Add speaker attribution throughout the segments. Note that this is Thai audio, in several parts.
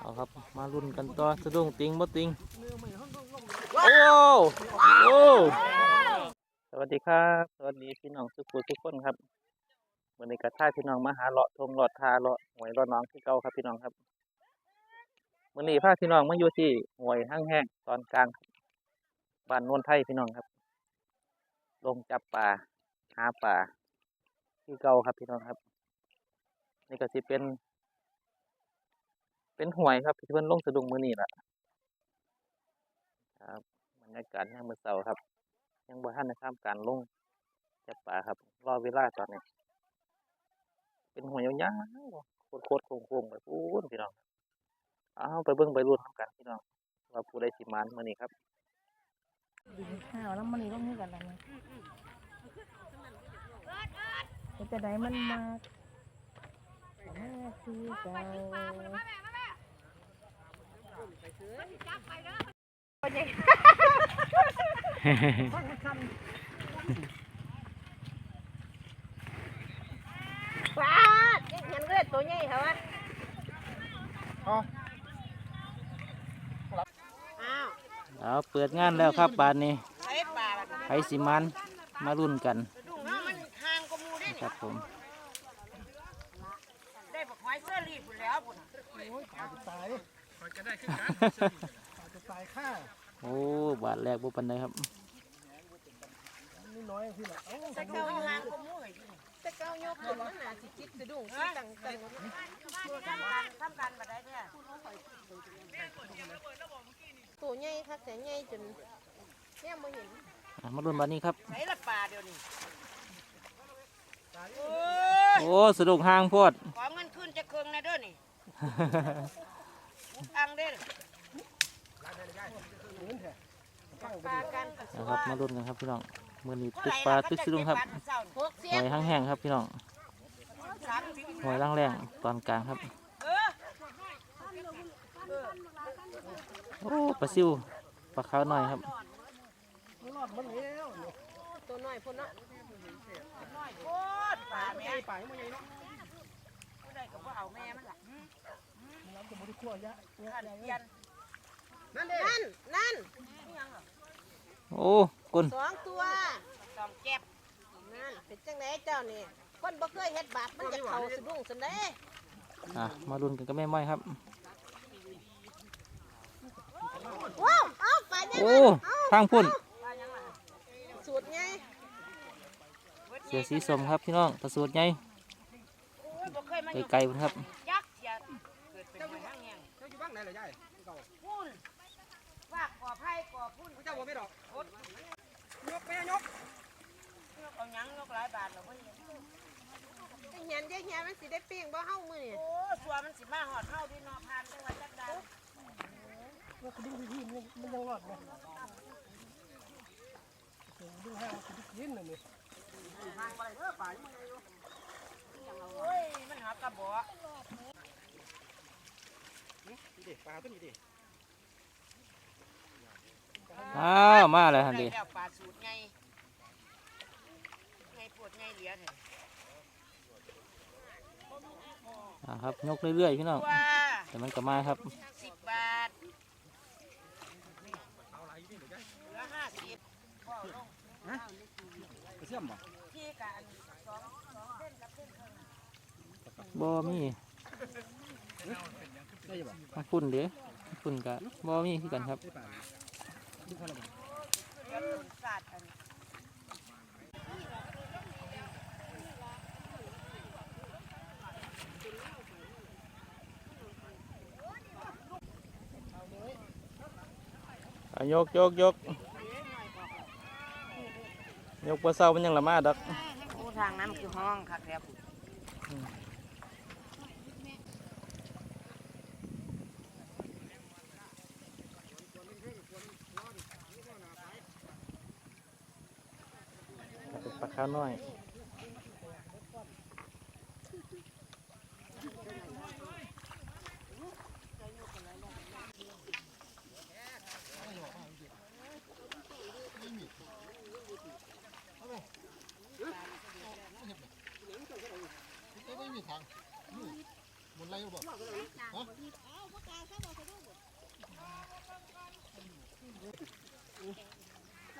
Speaker 1: เอาครับมาลุ้นกันต่อสะดุ้งติงบ่ติงโอ้โอ้สวัสดีครับ สวัสดีพี่น้องทุกคนทุกคนครับวันนี้กระท่าพี่น้องมาหาเลาะทงเลาะทาเลาะหวยเลาะน้องที่เก่าครับพี่น้องครับวันนี้พาพี่น้องมาอยู่ที่หวยห้างแห้งตอนกลางบ้านโนนไทยพี่น้องครับ ลงจับปลาหาปลาที่เก่าครับพี่น้องครับ นี่ก็สิเป็น เป็นหวยครับที่เพิ่นลงสะดุ้งมือนี่แหละครับบรรยากาศยามมื้อเช้าครับ ยังบ่ทันได้ทำการลงจับปลาครับ รอเวลาตอนนี้ เป็นหวยยาวๆโคตรๆโค้งๆแบบอู้นพี่น้องเอาไปเบิ่งไปรุ่นทำกันพี่น้องว่าผู้ใดสิมานมื้อนี้ครับ
Speaker 2: ข้าวแล้วมันนี่ต้องให้กันแล้วนะมันจะได้มันมาแม่คือเก่า
Speaker 3: ว้าเห็นเลยตัวใหญ่เหรอวะอ้าว
Speaker 1: เอาเปิดงานแล้วครับบานนี้
Speaker 3: ไอ้ปลาล่ะ
Speaker 1: ไผสิมันมารุ่นกัน
Speaker 3: ดุ้งเนาะมันห่างกว่าหมูได้
Speaker 1: ค
Speaker 3: นี่
Speaker 1: รับผม
Speaker 3: ได้บักหอยเสื้อรีบพุ่นแล้วพุ่น
Speaker 1: โอ้บาทแรกบ่ปานใดครับ
Speaker 3: แต่เก้าอยู่ห่างกว่าหมูไอ้ที่นี่แต่เก้ายกขึ้นมันน่ะสิจิตสะดุ้งสิตังตังทำการทำการมาได้แท้ตัวใหญ่ค่ะแต่ใหญ่จนเนี่ยมาเห็น
Speaker 1: อะมารุ่นบานนี้ครับ
Speaker 3: ไหนละปลาเดี๋ยวนี้โอ้ย
Speaker 1: โอ้สะดุ้งห่างโพด
Speaker 3: ขอเงินขึ้นจะเคืองนะเด้อนี่ อังเด้อปลากัน
Speaker 1: นะครับมารุ่นกันครับพี่น้องมื้อนี้ตึกปลาตึกสะดุ้งครับ
Speaker 3: หกเสี
Speaker 1: ห
Speaker 3: ย
Speaker 1: อยห้างแห้งครับพี่น้อง
Speaker 3: สามสิบ
Speaker 1: หอยล่างแรงตอนกลางครับ
Speaker 3: เออ
Speaker 1: โอ้ปลาซิวปลาขาวหน่อยครับ
Speaker 3: ตัวน้อยพุ่นเนาะน้อยโคตรปลาแม่ปลาไม่ใหญ่เนาะผู้ใดก็บ่เอาแม่มันล่ะ เราจะบ่ได้คั่วยะนั่นนั่นนั่น
Speaker 1: โอ้กุน
Speaker 3: สองตัวสองเจ็บนั่นเป็นจังไดเจ้านี่คนบ่เคยเฮ็ดบาปมันจะเข้าสะดุ้งสันเด้
Speaker 1: อะมารุ่นกันก็ไม่ไม้ครับ
Speaker 3: ว้าวเอาไปยัง
Speaker 1: โอ้ทางพุ่น
Speaker 3: สูตรไง
Speaker 1: เสือสีสมครับพี่น้องประสูตรใหญ่
Speaker 3: โอ้ยบ่เคยมา
Speaker 1: ไกลไกลพุ่นครับ
Speaker 4: ไหนล่ะยายเก่า
Speaker 3: พุ่นวากก่อไผ่ก่อพุ่น
Speaker 4: เจ้าบ่ไม่ดอกยกไปยก
Speaker 3: ยกเอาหยังยกหลายบาทแล้วบ่เห็นไอ้เหียนเด้เหียนมันสิได้ปิ้งบ่เฮามื้อนี่โอ้สัวมันสิมาฮอดเฮาดิเนาะผ่านจังหวัดจักดา
Speaker 4: มันก็ดึงพี่มันมันยังรอดไหมดึงห้างมันก็ดิ้นเลยนี่ห่างไปเออป่ายังไงอยู่
Speaker 3: โอ้ยมันหากระบอก
Speaker 4: นี่ ดิปลาตัวนี้ดิ
Speaker 1: อ้าวมาแล้วฮัน
Speaker 3: ได้
Speaker 1: ดี
Speaker 3: แล้วปลาสูตรไงไงปวดไงเหลียเนี่ย
Speaker 1: อ่าครับยกเรื่อยๆพี่น้อง
Speaker 3: ว่า
Speaker 1: แต่มันก็มาครับ
Speaker 3: สิบบาทเหลือห้าสิบพ่อลง
Speaker 4: ไปเสี่ยมบ่
Speaker 3: ที่กันสองสองเส้นกับเส้นครึ่ง
Speaker 1: บ่มี
Speaker 4: ได้ยังบ่
Speaker 1: ม มาพุ่นเด้พุ่นกะบ่มีคือกันครับ
Speaker 4: ได้ป่าดึงคนละบ่
Speaker 3: เดี๋ยวตุนศาสตร์อัน
Speaker 1: อะยกยกยกยกปลาเศร้ามันยังละมาดัก
Speaker 3: ทางนั้นคือห้องค่ะครับ
Speaker 1: เป็นปลา ขาวน้อย
Speaker 4: มไรบ่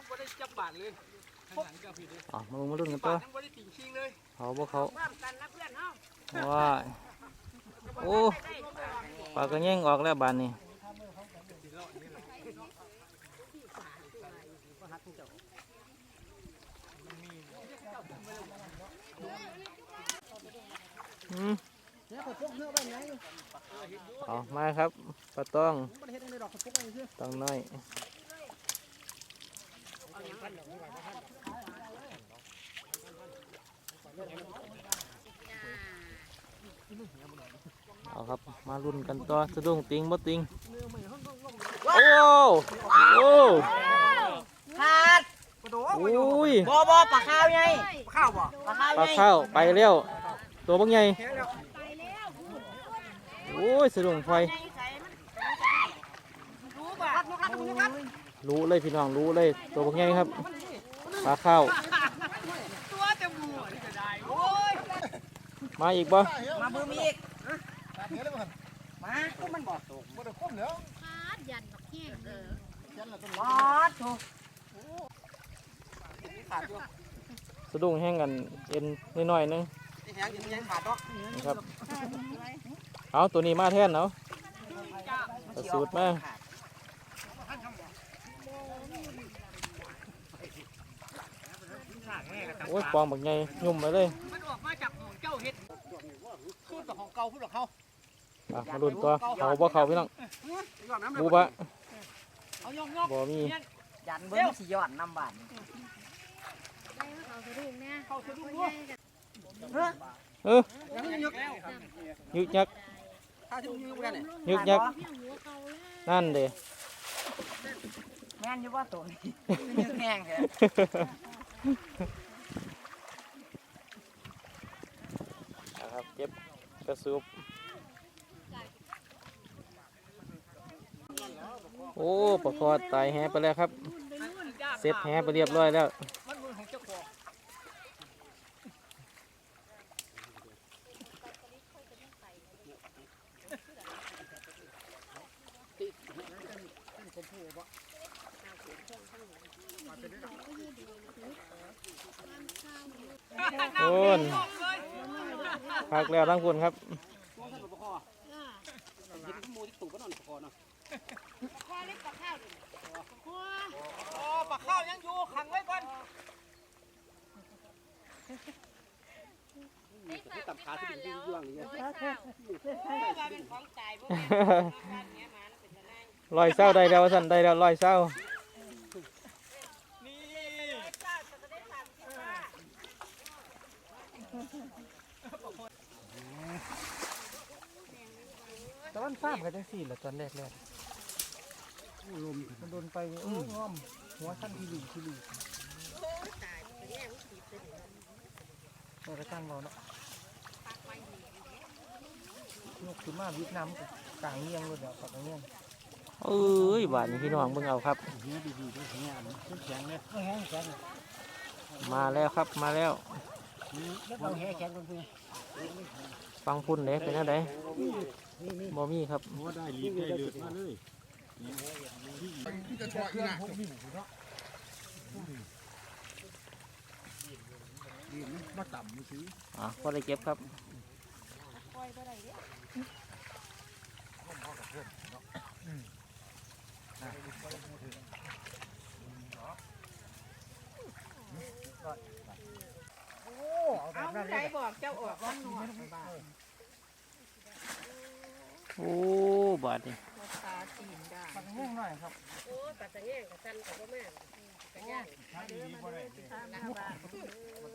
Speaker 5: บ่ได้จับบาทเลยข้างหลังก็ผิดเลย
Speaker 1: อ๋อมาลงมาลุ้นกันต่
Speaker 5: บา
Speaker 1: อ
Speaker 5: ทยังบ่ได้ติ่งชิงเลย
Speaker 1: เขาบ่เขา
Speaker 5: ร่วมกันนะเพื่อนเฮา
Speaker 1: ว้ายโอ้ปลากระแยงออกแล้วบานนี้อืม
Speaker 4: เนี่ยเขาพกเนื้อไว้ไง
Speaker 1: เอามาครับปลาต้อง
Speaker 4: บ่ได้เฮ็ดในดอกเขาพกไว้ซื่อ
Speaker 1: ต้องน้อย เอาครับมาลุ้นกันต่อสะดุ้งติงบ่ติงโอ้โอ้
Speaker 5: ขาด
Speaker 4: กระโดด
Speaker 1: โอ้ย
Speaker 5: บ่บ่ปลาข้าวไงปลาข้าวบ่ปลาข้าว
Speaker 1: ปลาข้าวไปแล้วตัวบักใหญ่
Speaker 4: แค่แล้ว
Speaker 1: โอ้ยสะดุ้งไฟ
Speaker 5: รู้บ่รัดรัดรัด
Speaker 1: รู้เลยพี่น้องรู้เลยตัวบักใหญ่ครับปลาข้าว
Speaker 5: ตัวจะบูนี่ก็ได้โอ้ย
Speaker 1: มาอีกบ่
Speaker 5: มาบืมอีก
Speaker 4: เนื้อเลยบ่
Speaker 5: มาก็มันบ่ตก
Speaker 4: บ่ได้คมแล้ว
Speaker 3: ยันบักแห้งเออ
Speaker 4: ยันละต้น
Speaker 5: บอดถูกขาดอยู่
Speaker 1: สะดุ้งแห้งกันเอ็นนิดหน่อยๆนึง
Speaker 5: แหงยังยังขาดดอก
Speaker 1: นะครับเอาตัวนี้มาแทนเนาะกระสูดมา โอ้ยปองบักใหญ่ยุ่มไปเลย
Speaker 5: มันออกมาจากของเจ้าเฮ็ด
Speaker 4: พูดกับของเก่าพูดกับเขา
Speaker 1: อะมาลุ้นตัวเขาบ่เขาพี่น้อง
Speaker 4: ย้อนน้ำเลย
Speaker 1: บูบะ
Speaker 5: เอายกยก
Speaker 1: บ่มี
Speaker 5: ยันเบิ้งสิย้อนน้ำบาด
Speaker 3: ได้เขาสะดุ้งเนี่ย
Speaker 5: เข้าสะดุ้ง
Speaker 3: บ่
Speaker 5: ด้วย
Speaker 1: เออ
Speaker 5: ยังยกแล้ว
Speaker 1: ยึกยัก
Speaker 5: ถ้าสะดุ้งยืมกันเนี่ย
Speaker 1: ยึกยัก
Speaker 3: เพียงหัวเขาแล้ว
Speaker 1: นั่นเด้
Speaker 5: แม่นอยู่ว่าตัวนี้ยืมแห้งแท้
Speaker 1: นะครับเก็บกระสูบโอ้ปลาคอตายแหไปแล้วครับเสร็จแหไปเรียบร้อยแล้ว
Speaker 5: มันมือของเจ้าของ
Speaker 1: โอนพักแล้วทั้งคุณครับ
Speaker 5: ยินขโมยที่ตู่ก็นอนคอเนาะ
Speaker 3: พ่อเล็กกับข้าวดิพ่อ
Speaker 5: อ๋อปลาข้าวยังอยู่ขังไว้ก่อนตับขาที่เป็นย่วงอย่างเงี้ย
Speaker 3: เป็นของตายบ่แม่นเนี้ยมันเป็นจังได๋
Speaker 1: ลอยเศร้าได้แล้วสันได้แล้วลอยเศร้า
Speaker 4: อนฟ้ามกันจังซี่แหละตอนแรกแรกลมมันโดนไปอื้องอม หัวสั้นที่หลีที่หลีเราก็ตั้งเราเนาะนกขึ้นมาวิทน้ำกลางเงียงเลยเดี๋ยวปักเงียง
Speaker 1: เอ้ยบาดนี้พี่น้องเบิ่งเอาครับ
Speaker 4: เฮียดีๆด้วยเฮียมันแข็งเลยแข็งแข็ง
Speaker 1: มาแล้วครับมาแล้ว
Speaker 4: เราแข็งแข็งกันเพื่อน
Speaker 1: ฟังพุ่นเด้เป็นอะไร บ่มีครับ
Speaker 4: หัวได้ลีดได้เลือดมาเลยจะช่วยอีกนะมาต่ำมือซื้อ
Speaker 1: อะก็ได้เก็บครับ
Speaker 5: เอาใครบอกเจ้าออกวันนวด
Speaker 1: โอ้บาดนี้
Speaker 5: ตาตีนได้
Speaker 4: ปักแห้งหน่อยครับ
Speaker 3: โอ้ปัดตะแง่งกับซันกับบ่แม่นกะย่าง
Speaker 4: ถ้าดีบ่ได้
Speaker 5: ทางหน้าบ้าน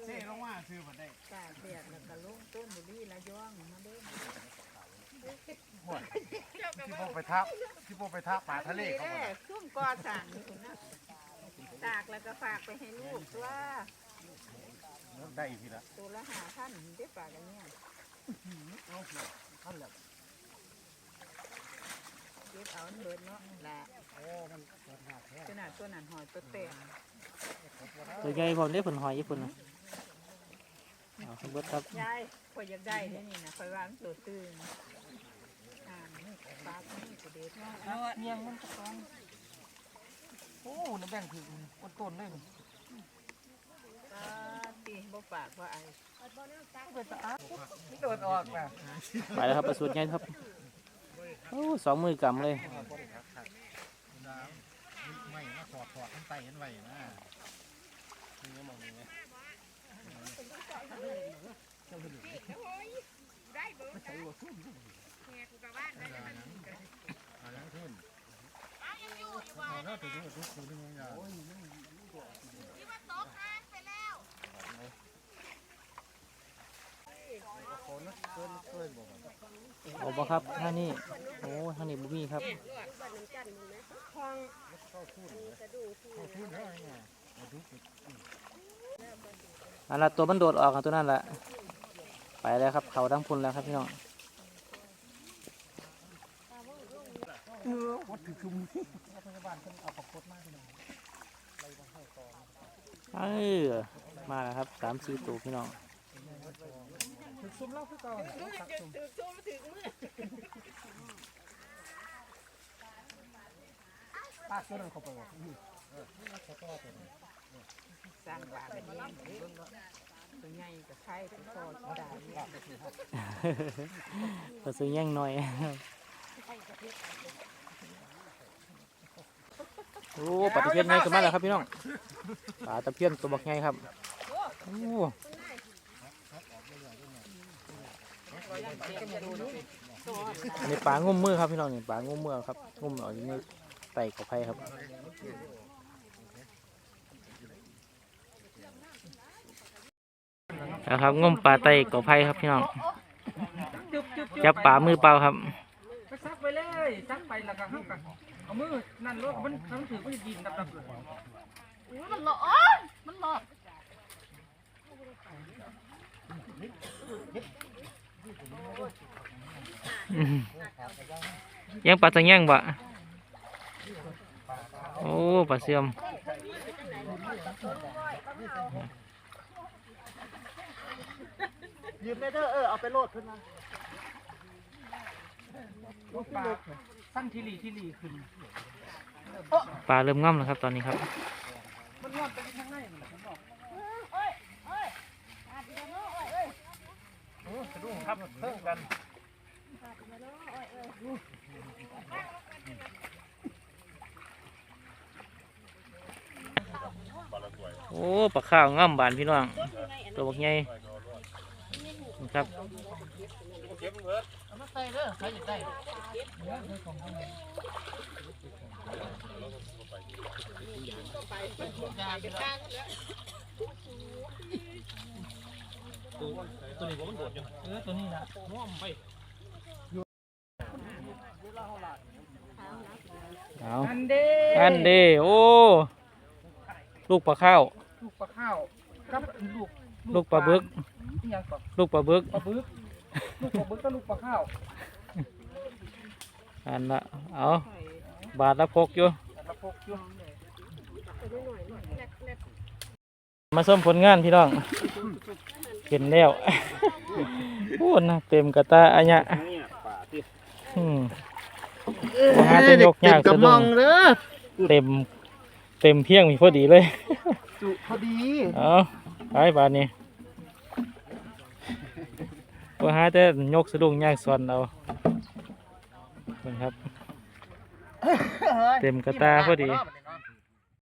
Speaker 4: เซ่ลงมาซื้อบ่ได้
Speaker 5: ตาเสียดแล้วก็ลงต้นบุรีละย่องมาเด้อ
Speaker 4: ที่พวกไปทับที่พวกไปทับปลาทะเลเขา
Speaker 5: แม่ซุ่มกอสั่งนี่คุณนะตากแล้วก็ฝากไปให้ลูกตัว
Speaker 4: ได้อีกทีละ
Speaker 5: ตัวละหาท่านได้ฝากกันเนี่ย
Speaker 4: ท่านแหละ
Speaker 5: เก็บเอาเบิดเนาะละ
Speaker 4: โอ้มันเปิดหน้าแท้
Speaker 5: ขนาดตัวนั้นหอยตัวเต็ม
Speaker 1: ตัวใหญ่พร้อมเด้เพิ่นหอยญี่ปุ่นน่ะเอาขึ้นเบิดครับ
Speaker 3: ยายข่อยอยากได้เด้อนี่นะข่อยว่ามันตัวตื้นอ่านี่ปลาตัวนี้ตัวเด็ดมาก
Speaker 4: เอาเนียงมันตะกอนโอ้น้ำแบ่งถึงอดต้นเลยนี่
Speaker 3: ปลาตีบ่ปากว่าไอ้
Speaker 4: เป็นตะอาดมันโดดออกนะ
Speaker 1: ไปแล้วครับประสูตรใหญ่ครับ โอ้สองมือกำเลย
Speaker 6: ไม่มาถอดถอดทั้งไตทั้งไว้นะนี่มองนี่ไงเอายันเอาแล้วตัวนี้ตัวนี้ตัวนี้อย่าง
Speaker 1: เอาบ่ครับท่านี่โอ้ท่านี่ บุมีครับ
Speaker 6: เอาขึ้นแล้วไงเอาดูสิ
Speaker 1: อันละตัวมันโดดออกอะตัวนั้นแหละไปแล้วครับ เขาดังพุ่นแล้วครับพี่น้อง
Speaker 4: เออวัดถือคุมพยาบาลเพิ่นเอาประคดมาที่นี่
Speaker 1: เออมาแล้วครับสามสี่ตัวพี่น้อง
Speaker 4: ถือซุ่มเล่าคือเก่าน่ะต้องตักซุ่มปากตัวนั้นเข้าไปบอกอื้
Speaker 3: สร้างบ้านเป็นยังตัวใหญ่กับไข่ตัวโตตัวดาเนี่ย
Speaker 1: ก็ซื้อแย่งหน่อยโอ้ปลาตะเพียนใหญ่ขึ้นมาแล้วครับพี่น้องปลาตะเพียนตัวบักใหญ่ครับโอ้ อันนี้ปลางุ้มมือครับพี่น้องนี่ปลางุ้มมือครับงุ้มเอาอยู่ในไตกับไผ่ครับนะครับงุ้มปลาไตกับไผ่ครับพี่น้องจับปลามือเปล่าครับ
Speaker 4: ไปซักไปเลยซักไปแล้วก็เฮาก็เอามือนั่นรถมันมันถือมันดินดับๆเลย
Speaker 2: มันหลอมันหลอ
Speaker 1: อืม ยังปลาตะแย่งบะโอ้ปลาเสื่อม
Speaker 4: ยืมได้เด้อเออเอาไปโลดขึ้นมาลูกปลาสั้นทีหลีทีหลีขึ้น
Speaker 1: ปลาเริ่มง่ำแล้วครับตอนนี้ครับ
Speaker 4: มันงอนไปทางไหนมันผมบอก สะดุ้งครับเพิ่มกัน
Speaker 1: โอ้ปลาข้าวง่ำบานพี่น้องตัวบักใหญ่ครับ
Speaker 4: เอามาใส่เด้อใครอยากได้
Speaker 1: ตัวนี้ผมมันโดดอยู่เออตัวนี้นะง่อมไปเอา
Speaker 4: อันเด้
Speaker 1: อันเดโอ้ ลูกปลาข้าว
Speaker 4: ลูกปลาข้าวกับลูก
Speaker 1: ลูกปลาบึก
Speaker 4: นี่ยังก่อน
Speaker 1: ลูกปลาบึก
Speaker 4: ปลาบึก ลูกปลาบึกกับลูกปลาข้าว
Speaker 1: อันละเอาบาทละพกอยู่
Speaker 4: แต่ละพกอยู่
Speaker 1: มาส้มผลงานพี่น้อง เห็นแล้วพูดนะเต็มกระตาอันเนี้ยอืมว่าหาจะยกยากสะดุ้งเต็ม เต็มเพียงมีพอดีเลย
Speaker 4: จุพอดี
Speaker 1: เอาไปบานนี้ว่าหาจะยกสะดุ้งยากส่วนเอาเบิ่งครับ เต็มกระตาพอดี
Speaker 4: กินหา